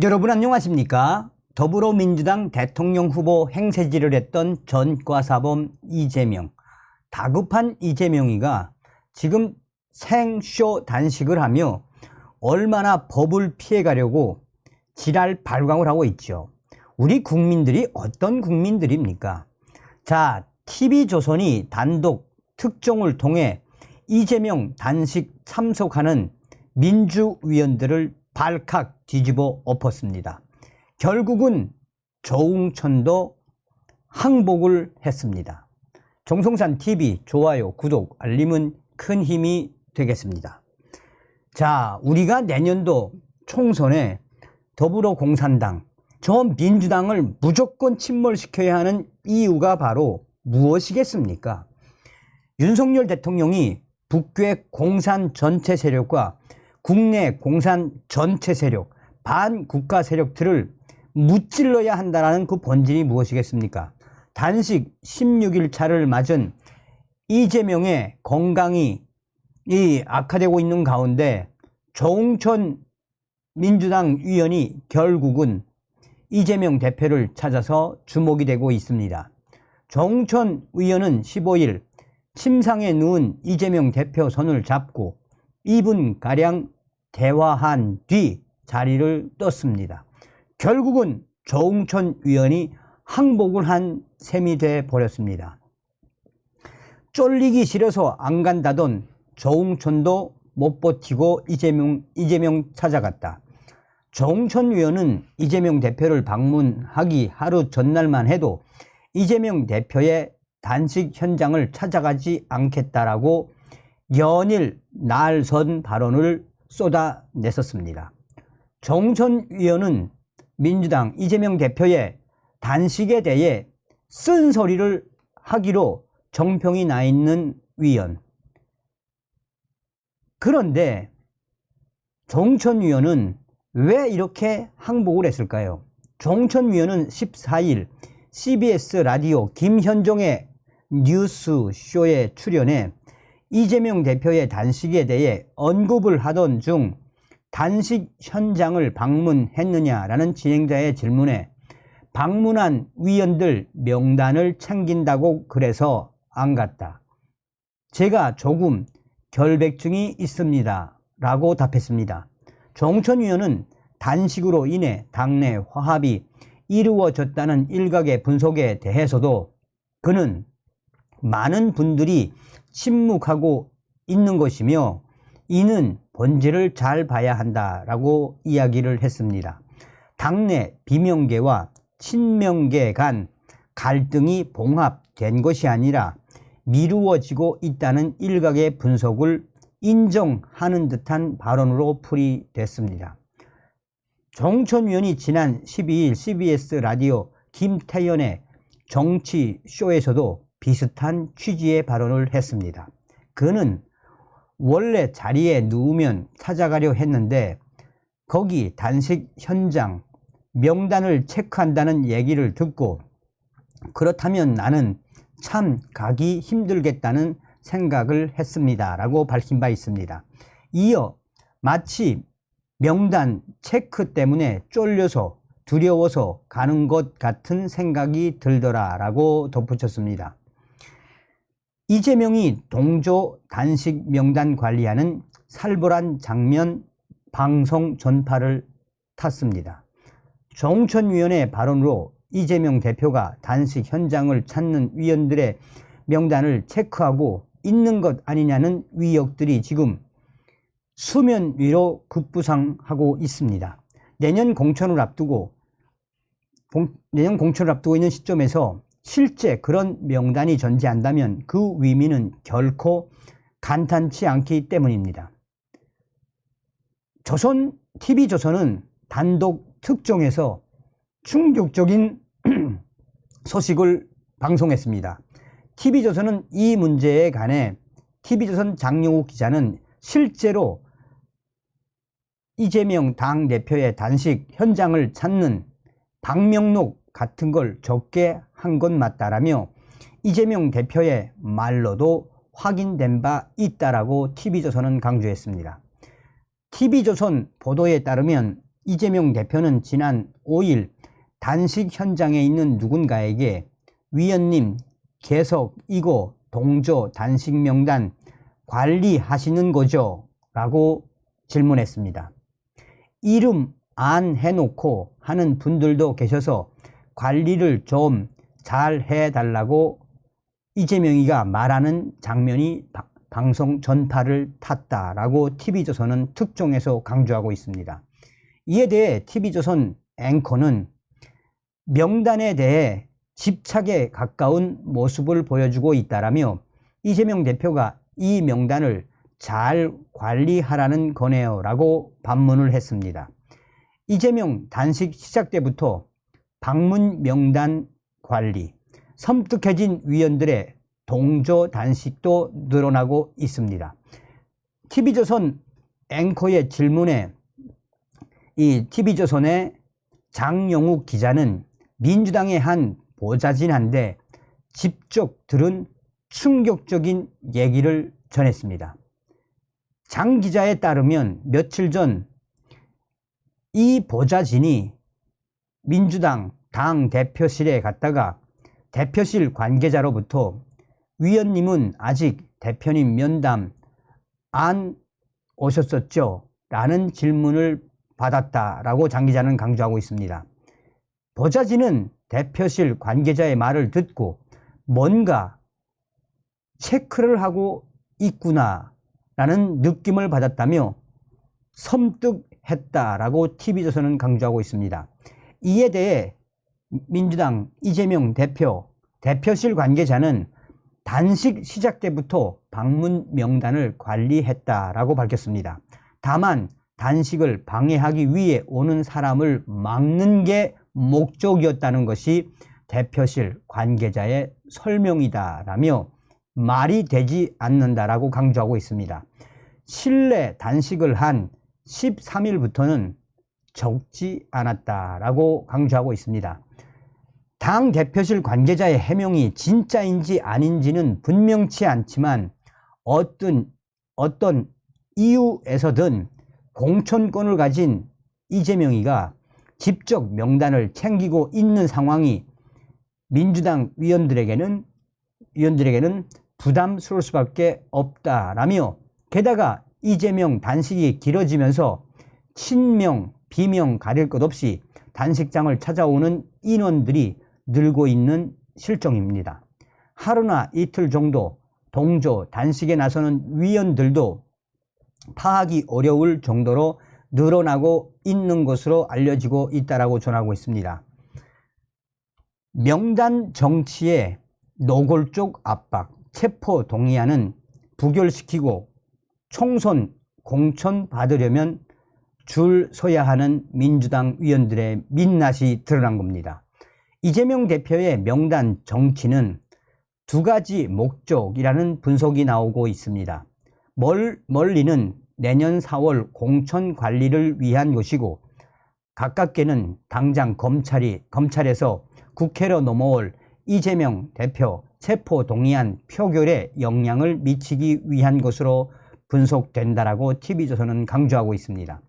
여러분 안녕하십니까? 더불어민주당 대통령 후보 행세지를 했던 전과사범 이재명. 다급한 이재명이가 지금 생쇼 단식을 하며 얼마나 법을 피해가려고 지랄 발광을 하고 있죠. 우리 국민들이 어떤 국민들입니까? 자, TV조선이 단독 특종을 통해 이재명 단식 참석하는 민주위원들을 발칵 뒤집어 엎었습니다. 결국은 조웅천도 항복을 했습니다. 정성산 TV 좋아요, 구독, 알림은 큰 힘이 되겠습니다. 자, 우리가 내년도 총선에 더불어공산당, 저 민주당을 무조건 침몰시켜야 하는 이유가 바로 무엇이겠습니까? 윤석열 대통령이 북괴 공산 전체 세력과 국내 공산 전체 세력, 반국가 세력들을 무찔러야 한다는 그 본질이 무엇이겠습니까? 단식 16일 차를 맞은 이재명의 건강이 이 악화되고 있는 가운데 조홍천 민주당 위원이 결국은 이재명 대표를 찾아서 주목이 되고 있습니다. 조홍천 의원은 15일 침상에 누운 이재명 대표 손을 잡고 2분가량 대화한 뒤 자리를 떴습니다. 결국은 조홍천 의원이 항복을 한 셈이 돼 버렸습니다. 쫄리기 싫어서 안 간다던 조홍천도 못 버티고 이재명, 이재명 찾아갔다. 조홍천 의원은 이재명 대표를 방문하기 하루 전날만 해도 이재명 대표의 단식 현장을 찾아가지 않겠다라고 연일 날선 발언을 쏟아냈었습니다. 정천 위원은 민주당 이재명 대표의 단식에 대해 쓴소리를 하기로 정평이 나 있는 위원. 그런데 정천 위원은 왜 이렇게 항복을 했을까요? 정천 위원은 14일 CBS 라디오 김현종의 뉴스쇼에 출연해 이재명 대표의 단식에 대해 언급을 하던 중 단식 현장을 방문했느냐라는 진행자의 질문에 방문한 위원들 명단을 챙긴다고 그래서 안 갔다. 제가 조금 결백증이 있습니다. 라고 답했습니다. 정천 위원은 단식으로 인해 당내 화합이 이루어졌다는 일각의 분석에 대해서도 그는 많은 분들이 침묵하고 있는 것이며 이는 본질을 잘 봐야 한다라고 이야기를 했습니다. 당내 비명계와 친명계 간 갈등이 봉합된 것이 아니라 미루어지고 있다는 일각의 분석을 인정하는 듯한 발언으로 풀이됐습니다. 정천 위원이 지난 12일 CBS 라디오 김태연의 정치쇼에서도 비슷한 취지의 발언을 했습니다. 그는 원래 자리에 누우면 찾아가려 했는데 거기 단식 현장 명단을 체크한다는 얘기를 듣고 그렇다면 나는 참 가기 힘들겠다는 생각을 했습니다. 라고 밝힌 바 있습니다. 이어 마치 명단 체크 때문에 쫄려서 두려워서 가는 것 같은 생각이 들더라 라고 덧붙였습니다. 이재명이 동조 단식 명단 관리하는 살벌한 장면 방송 전파를 탔습니다. 정천 위원의 발언으로 이재명 대표가 단식 현장을 찾는 위원들의 명단을 체크하고 있는 것 아니냐는 위역들이 지금 수면 위로 급부상하고 있습니다. 내년 공천을 앞두고 내년 공천을 앞두고 있는 시점에서 실제 그런 명단이 존재한다면 그 의미는 결코 간단치 않기 때문입니다. 조선 TV조선은 단독 특종에서 충격적인 소식을 방송했습니다. TV조선은 이 문제에 관해 TV조선 장용욱 기자는 실제로 이재명 당대표의 단식 현장을 찾는 방명록 같은 걸 적게 한 건 맞다라며 이재명 대표의 말로도 확인된 바 있다라고 TV조선은 강조했습니다. TV조선 보도에 따르면 이재명 대표는 지난 5일 단식 현장에 있는 누군가에게 위원님 계속 이거 동조 단식 명단 관리하시는 거죠? 라고 질문했습니다. 이름 안 해놓고 하는 분들도 계셔서 관리를 좀 잘 해달라고 이재명이가 말하는 장면이 바- 방송 전파를 탔다라고 TV조선은 특종에서 강조하고 있습니다. 이에 대해 TV조선 앵커는 명단에 대해 집착에 가까운 모습을 보여주고 있다라며 이재명 대표가 이 명단을 잘 관리하라는 거네요라고 반문을 했습니다. 이재명 단식 시작 때부터 방문 명단 관리, 섬뜩해진 위원들의 동조 단식도 늘어나고 있습니다. TV조선 앵커의 질문에 이 TV조선의 장영욱 기자는 민주당의 한 보좌진한테 직접 들은 충격적인 얘기를 전했습니다. 장 기자에 따르면 며칠 전 이 보좌진이 민주당 당 대표실에 갔다가 대표실 관계자로부터 위원님은 아직 대표님 면담 안 오셨었죠? 라는 질문을 받았다라고 장 기자는 강조하고 있습니다. 보좌진은 대표실 관계자의 말을 듣고 뭔가 체크를 하고 있구나라는 느낌을 받았다며 섬뜩했다라고 TV조선은 강조하고 있습니다. 이에 대해 민주당 이재명 대표, 대표실 관계자는 단식 시작 때부터 방문 명단을 관리했다라고 밝혔습니다. 다만 단식을 방해하기 위해 오는 사람을 막는 게 목적이었다는 것이 대표실 관계자의 설명이다라며 말이 되지 않는다라고 강조하고 있습니다. 실내 단식을 한 13일부터는 적지 않았다라고 강조하고 있습니다. 당 대표실 관계자의 해명이 진짜인지 아닌지는 분명치 않지만 어떤 어떤 이유에서든 공천권을 가진 이재명이가 직접 명단을 챙기고 있는 상황이 민주당 위원들에게는 위원들에게는 부담스러울 수밖에 없다라며 게다가 이재명 단식이 길어지면서 친명, 비명 가릴 것 없이 단식장을 찾아오는 인원들이 늘고 있는 실정입니다. 하루나 이틀 정도 동조 단식에 나서는 위원들도 파악이 어려울 정도로 늘어나고 있는 것으로 알려지고 있다라고 전하고 있습니다. 명단 정치의 노골적 압박, 체포 동의안은 부결시키고 총선 공천 받으려면 줄 서야 하는 민주당 위원들의 민낯이 드러난 겁니다. 이재명 대표의 명단 정치는 두 가지 목적이라는 분석이 나오고 있습니다. 멀, 멀리는 내년 4월 공천 관리를 위한 것이고 가깝게는 당장 검찰이 검찰에서 국회로 넘어올 이재명 대표 체포 동의안 표결에 영향을 미치기 위한 것으로 분석된다라고 TV조선은 강조하고 있습니다.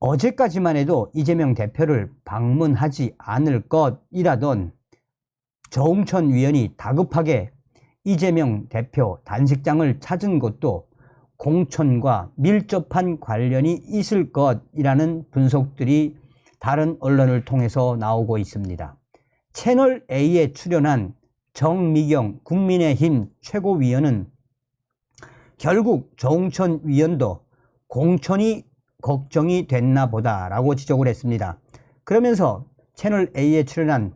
어제까지만 해도 이재명 대표를 방문하지 않을 것이라던 조홍천 위원이 다급하게 이재명 대표 단식장을 찾은 것도 공천과 밀접한 관련이 있을 것이라는 분석들이 다른 언론을 통해서 나오고 있습니다. 채널 A에 출연한 정미경 국민의힘 최고위원은 결국 조홍천 위원도 공천이 걱정이 됐나 보다라고 지적을 했습니다. 그러면서 채널 A에 출연한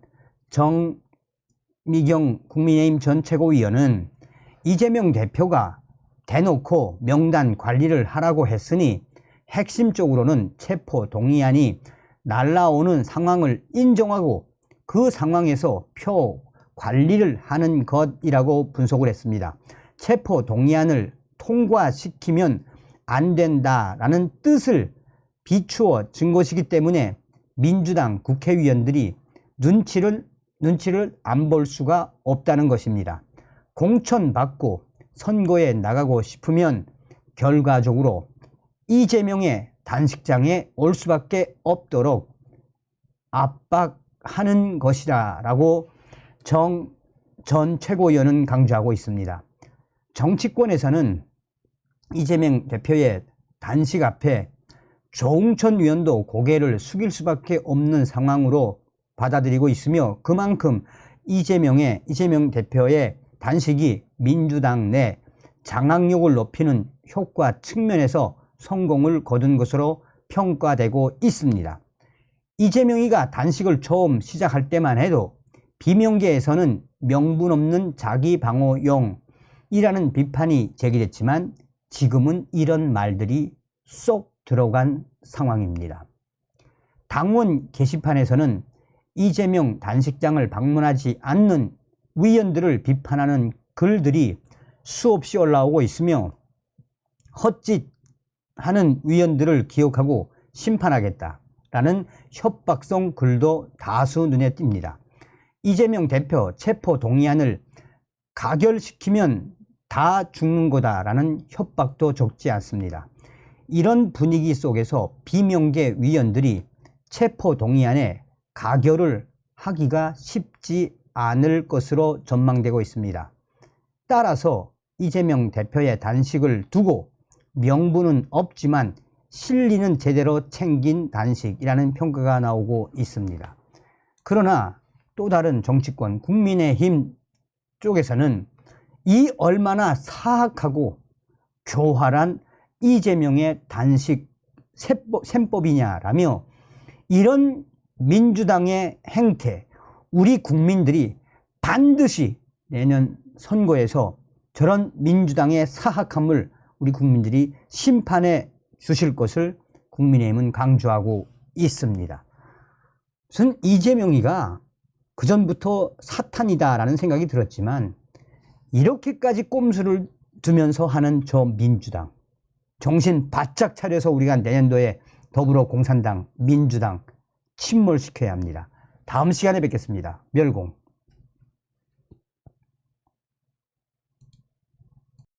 정미경 국민의힘 전 최고위원은 이재명 대표가 대놓고 명단 관리를 하라고 했으니 핵심적으로는 체포 동의안이 날라오는 상황을 인정하고 그 상황에서 표 관리를 하는 것이라고 분석을 했습니다. 체포 동의안을 통과시키면 안 된다라는 뜻을 비추어 준 것이기 때문에 민주당 국회의원들이 눈치를 눈치를 안 볼 수가 없다는 것입니다. 공천 받고 선거에 나가고 싶으면 결과적으로 이재명의 단식장에 올 수밖에 없도록 압박하는 것이다라고 정 전 최고위원은 강조하고 있습니다. 정치권에서는 이재명 대표의 단식 앞에 조웅천 위원도 고개를 숙일 수밖에 없는 상황으로 받아들이고 있으며 그만큼 이재명의 이재명 대표의 단식이 민주당 내 장악력을 높이는 효과 측면에서 성공을 거둔 것으로 평가되고 있습니다. 이재명이가 단식을 처음 시작할 때만 해도 비명계에서는 명분 없는 자기 방어용이라는 비판이 제기됐지만 지금은 이런 말들이 쏙 들어간 상황입니다. 당원 게시판에서는 이재명 단식장을 방문하지 않는 위원들을 비판하는 글들이 수없이 올라오고 있으며 헛짓하는 위원들을 기억하고 심판하겠다라는 협박성 글도 다수 눈에 띕니다. 이재명 대표 체포 동의안을 가결시키면 다 죽는 거다라는 협박도 적지 않습니다. 이런 분위기 속에서 비명계 위원들이 체포 동의안에 가결을 하기가 쉽지 않을 것으로 전망되고 있습니다. 따라서 이재명 대표의 단식을 두고 명분은 없지만 실리는 제대로 챙긴 단식이라는 평가가 나오고 있습니다. 그러나 또 다른 정치권 국민의힘 쪽에서는 이 얼마나 사악하고 교활한 이재명의 단식 셈법이냐라며 이런 민주당의 행태 우리 국민들이 반드시 내년 선거에서 저런 민주당의 사악함을 우리 국민들이 심판해 주실 것을 국민의힘은 강조하고 있습니다. 전 이재명이가 그전부터 사탄이다라는 생각이 들었지만 이렇게까지 꼼수를 두면서 하는 저 민주당 정신 바짝 차려서 우리가 내년도에 더불어 공산당, 민주당 침몰시켜야 합니다. 다음 시간에 뵙겠습니다. 멸공.